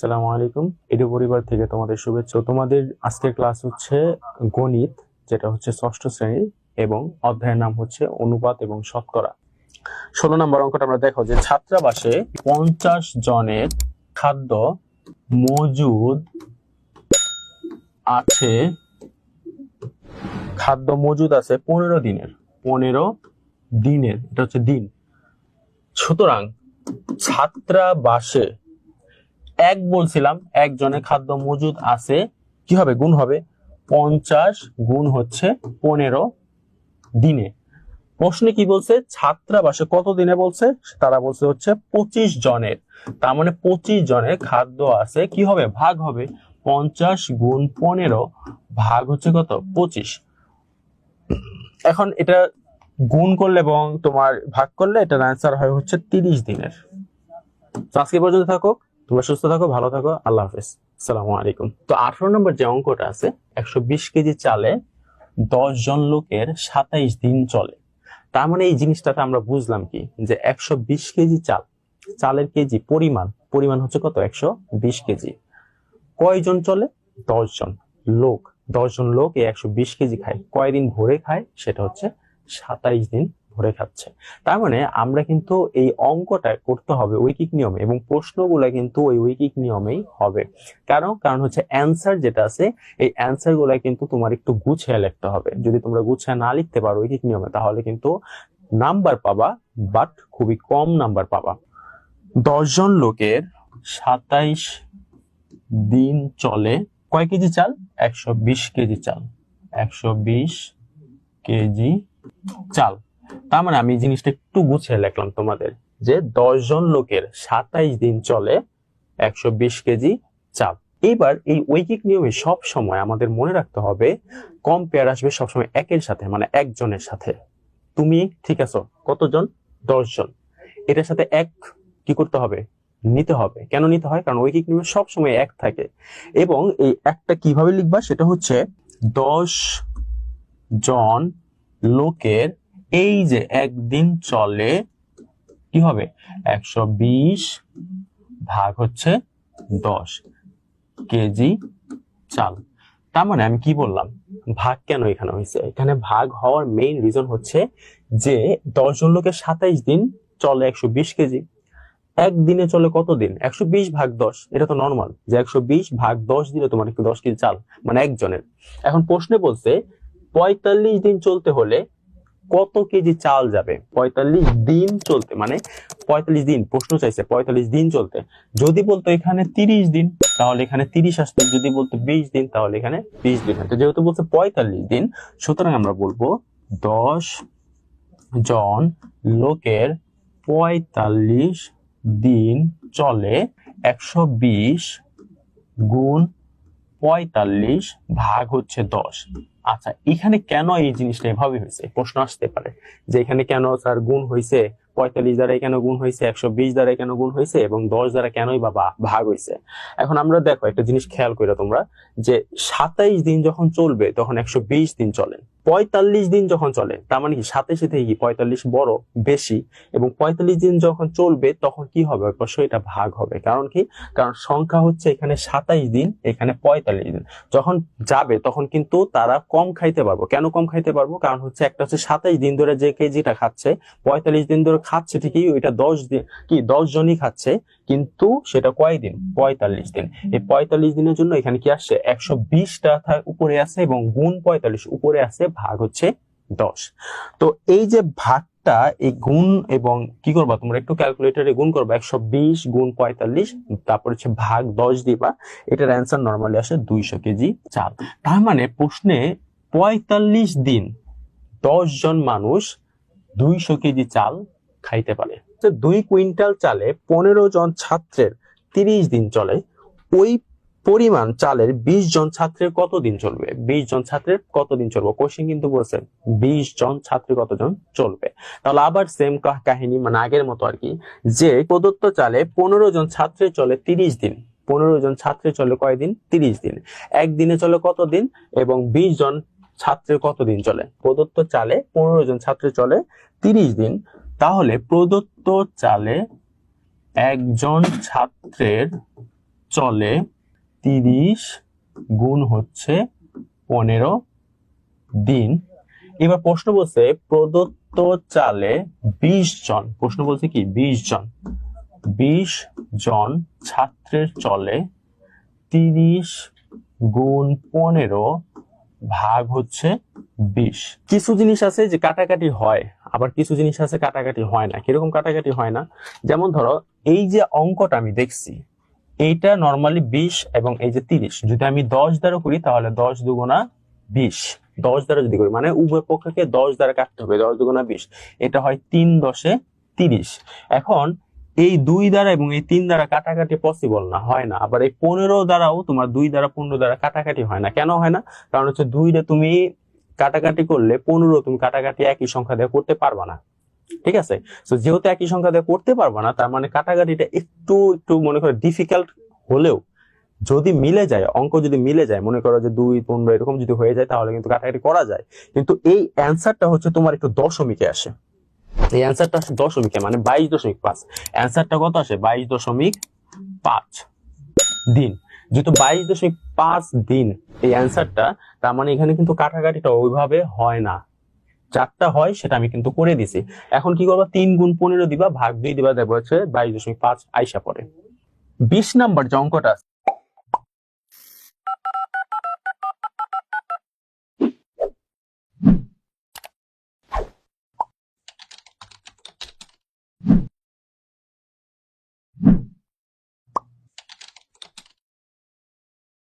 আসসালামু আলাইকুম। এডু পরিবার থেকে তোমাদের শুভেচ্ছা। তোমাদের আজকের ক্লাস হচ্ছে গণিত, যেটা হচ্ছে ষষ্ঠ শ্রেণির এবং অধ্যায়ের নাম হচ্ছে অনুপাত এবং শতকরা। ষোলো নম্বর অঙ্কটা আমরা দেখো যে ছাত্রাবাসে পঞ্চাশ জনের খাদ্য মজুদ আছে, খাদ্য মজুদ আছে পনেরো দিনের। পনেরো দিনের, এটা হচ্ছে দিন। সুতরাং ছাত্রাবাসে এক বলছিলাম একজনের খাদ্য মজুদ আছে, কি হবে? গুণ হবে। পঞ্চাশ গুণ হচ্ছে পনেরো দিনে। প্রশ্নে কি বলছে? ছাত্রাবাসে কত দিনে বলছে? তারা বলছে হচ্ছে পঁচিশ জনের। তার মানে পঁচিশ জনের খাদ্য আছে, কি হবে? ভাগ হবে। পঞ্চাশ গুণ পনেরো ভাগ হচ্ছে কত? পঁচিশ। এখন এটা গুণ করলে এবং তোমার ভাগ করলে এটার অ্যান্সার হয় হচ্ছে তিরিশ দিনের। আজকে পর্যন্ত থাকো তোমরা সুস্থ থাকো, ভালো থাকো, আল্লাহ হাফেজ। আসসালামু আলাইকুম। তো আঠারো নম্বর যে অঙ্কটা আছে, একশো বিশ কেজি চালে দশ জন লোকের সাতাইশ দিন চলে। তার মানে এই জিনিসটাতে আমরা বুঝলাম কি, যে একশো বিশ কেজি চাল, চালের কেজি পরিমাণ পরিমাণ হচ্ছে কত? একশো বিশ কেজি। কয়জন চলে? দশ জন লোক। দশ জন লোক এই একশো বিশ কেজি খায়। কয়দিন ভরে খায়? সেটা হচ্ছে সাতাইশ দিন ভরে খাচ্ছে। তার মানে আমরা কিন্তু এই অঙ্কটা করতে হবে উইকিক নিয়মে এবং প্রশ্নগুলো কিন্তু ওই উইকিক নিয়মেই হবে। কারণ কারণ হচ্ছে অ্যান্সার যেটা আছে, এই অ্যান্সারগুলা কিন্তু তোমার একটু গুছিয়ে লিখতে হবে। যদি তোমরা গুছিয়ে না লিখতে পারো ঐকিক নিয়মে, তাহলে কিন্তু নাম্বার পাবা বাট খুবই কম নাম্বার পাবা। দশজন লোকের সাতাইশ দিন চলে। কয় কেজি চাল? একশো বিশ কেজি চাল। একশো বিশ কেজি চাল। তার মানে আমি জিনিসটা একটু গুছিয়ে লিখলাম তোমাদের, যে জন লোকের সাতাইশ দিন চলে একশো বিশ কেজি চাপ এইবার এই ঐকিক নিয়মে সব সময় আমাদের মনে রাখতে হবে কম্পেয়ার আসবে সবসময় একের সাথে মানে একজনের সাথে। তুমি ঠিক আছো? কতজন? দশ জন এটার সাথে এক কি করতে হবে? নিতে হবে। কেন নিতে হয়? কারণ ঐকিক নিয়মে সবসময় এক থাকে। এবং এই একটা কীভাবে লিখবা? সেটা হচ্ছে দশ জন লোকের এই যে একদিন চলে, কি হবে? একশো বিশ ভাগ হচ্ছে দশ কেজি চাল। তার মানে আমি কি বললাম? ভাগ কেন এখানে হয়েছে? এখানে ভাগ হওয়ার মেইন রিজন হচ্ছে যে দশ জন লোকের সাতাইশ দিন চলে একশো বিশ কেজি। একদিনে চলে কত দিন? একশো বিশ ভাগ দশ, এটা তো নর্মাল যে একশো বিশ ভাগ দশ দিনে তোমার একটু দশ কেজি চাল মানে একজনের। এখন প্রশ্নে বলছে, পঁয়তাল্লিশ দিন চলতে হলে কত কেজি চাল যাবে? পঁয়তাল্লিশ দিন চলতে মানে পঁয়তাল্লিশ দিন, প্রশ্ন চাইছে, পঁয়তাল্লিশ দিন চলতে। যদি বলতো এখানে তিরিশ দিন, তাহলে এখানে তিরিশ আসতো। যদি বলতো বিশ দিন, তাহলে এখানে বিশ দিন হতো যেহেতু বলছে পঁয়তাল্লিশ দিন, সুতরাং আমরা বলব দশ জন লোকের পঁয়তাল্লিশ দিন চলে একশো বিশ গুণ পঁয়তাল্লিশ ভাগ হচ্ছে দশ। আচ্ছা এখানে কেন এই জিনিসটা এভাবে হয়েছে? প্রশ্ন আসতে পারে যে এখানে কেন স্যার গুণ হয়েছে? পঁয়তাল্লিশ দ্বারা কেন গুণ হয়েছে? একশো বিশ দ্বারা কেন গুণ হয়েছে? এবং দশ দ্বারা কেনই বা ভাগ হয়েছে? এখন আমরা দেখো একটা জিনিস খেয়াল করো তোমরা যে সাতাইশ দিন যখন চলবে, তখন একশো বিশ দিন চলে। পঁয়তাল্লিশ দিন যখন চলে, তার মানে কি সাতাইশে সাথে কি পঁয়তাল্লিশ বড় বেশি, এবং পঁয়তাল্লিশ দিন যখন চলবে, তখন কি হবে? অবশ্যই এটা ভাগ হবে। কারণ কি? কারণ সংখ্যা হচ্ছে এখানে সাতাইশ দিন, এখানে পঁয়তাল্লিশ দিন। যখন যাবে, তখন কিন্তু তারা কম খাইতে পারব। কেন কম খাইতে পারব? কারণ হচ্ছে একটা হচ্ছে সাতাইশ দিন ধরে যে কেজিটা খাচ্ছে, পঁয়তাল্লিশ দিন ধরে খাচ্ছে ঠিকই, ওইটা দশ দিন, কি দশ জনই খাচ্ছে, কিন্তু সেটা কয়দিন পঁয়তাল্লিশ দিন। এই পঁয়তাল্লিশ দিনের জন্য এখানে কি আসছে? একশো বিশটা উপরে আছে এবং গুণ পঁয়তাল্লিশ উপরে আছে ভাগ হচ্ছে দশ। তো এই যে ভাগটা, এই গুণ এবং কি করবা তোমরা একটু ক্যালকুলেটরে গুণ করবা, একশো বিশ গুণ পঁয়তাল্লিশ, তারপর হচ্ছে ভাগ দশ দিবা, এটার অ্যান্সার নর্মালি আসে দুইশো কেজি চাল। তার মানে প্রশ্নে পঁয়তাল্লিশ দিন দশ জন মানুষ দুইশো কেজি চাল খাইতে পারে। দুই কুইন্টাল চালে পনেরো জন ছাত্রের তিরিশ দিন চলে, ওই পরিমাণ চালের বিশ জন ছাত্রের কতদিন চলবে? বিশ জন ছাত্রের কতদিন চলবে? কোশ্চেন কিন্তু বলছে বিশ জন ছাত্রের কতজন চলবে? তাহলে আবার সেম কাহিনী মানে আগের মতো আর কি, যে প্রদত্ত চালে পনেরো জন ছাত্রের চলে তিরিশ দিন। পনেরো জন ছাত্রের চলে কয়দিন? তিরিশ দিন। একদিনে চলে কতদিন? এবং বিশ জন ছাত্রের কতদিন চলে? প্রদত্ত চালে পনেরো জন ছাত্রের চলে তিরিশ দিন। তাহলে প্রদত্ত চালে একজন ছাত্রের চলে তিরিশ গুণ হচ্ছে পনেরো দিন। এবার প্রশ্ন বলছে, প্রদত্ত চালে বিশ জন, প্রশ্ন বলছে কি, বিশ জন বিশ জন ছাত্রের চলে তিরিশ গুণ পনেরো ভাগ হচ্ছে বিশ। কিছু জিনিস আছে যে কাটাকাটি হয়, আবার কিছু জিনিস আছে কাটাকাটি হয় না। কীরকম কাটাকাটি হয় না? যেমন ধরো, এই যে অঙ্কটা আমি দেখছি এইটা নর্মালি বিশ এবং এই যে তিরিশ। যদি আমি দশ দ্বারা করি, তাহলে দশ দুগুণা বিশ। দশ দ্বারা যদি করি মানে উভয় পক্ষকে দশ দ্বারা কাটতে হবে, দশ দুগুণা বিশ। এটা হয় তিন দশে তিরিশ। এখন এই দুই দ্বারা এবং এই তিন দ্বারা কাটাকাটি পসিবল না, হয় না। আবার এই পনেরো দ্বারাও তোমার দুই দ্বারা, পনেরো দ্বারা কাটাকাটি হয় না। কেন হয় না? কারণ হচ্ছে দুইটা তুমি কাটাকাটি করলে পনেরো তুমি কাটাকাটি একই সংখ্যা দিয়ে করতে পারবা না। ঠিক আছে? তো যেহেতু একই সংখ্যা দিয়ে করতে পারবা না, তার মানে কাটাকাটিটা একটু একটু মনে করো ডিফিকাল্ট হলেও যদি মিলে যায়, অঙ্ক যদি মিলে যায়, মনে করো যে দুই, পনেরো এরকম যদি হয়ে যায়, তাহলে কিন্তু কাটাকাটি করা যায়। কিন্তু এই অ্যান্সারটা হচ্ছে তোমার একটু দশমিকে আসে। এই অ্যান্সারটা আসে দশমিকে মানে বাইশ দশমিক পাঁচ। অ্যান্সারটা কত আসে? বাইশ দশমিক পাঁচ দিন। যেহেতু বাইশ দশমিক পাঁচ দিন এই অ্যান্সারটা তার মানে এখানে কিন্তু কাটাকাটিটা ওইভাবে হয় না। চারটা হয়, সেটা আমি কিন্তু করে দিছি। এখন কি করব? তিন গুণ পনেরো দিবা, ভাগ দুই দিবা দেখব হচ্ছে বাইশ দশমিক পাঁচ আইসা পরে বিশ নাম্বার যে অঙ্কটা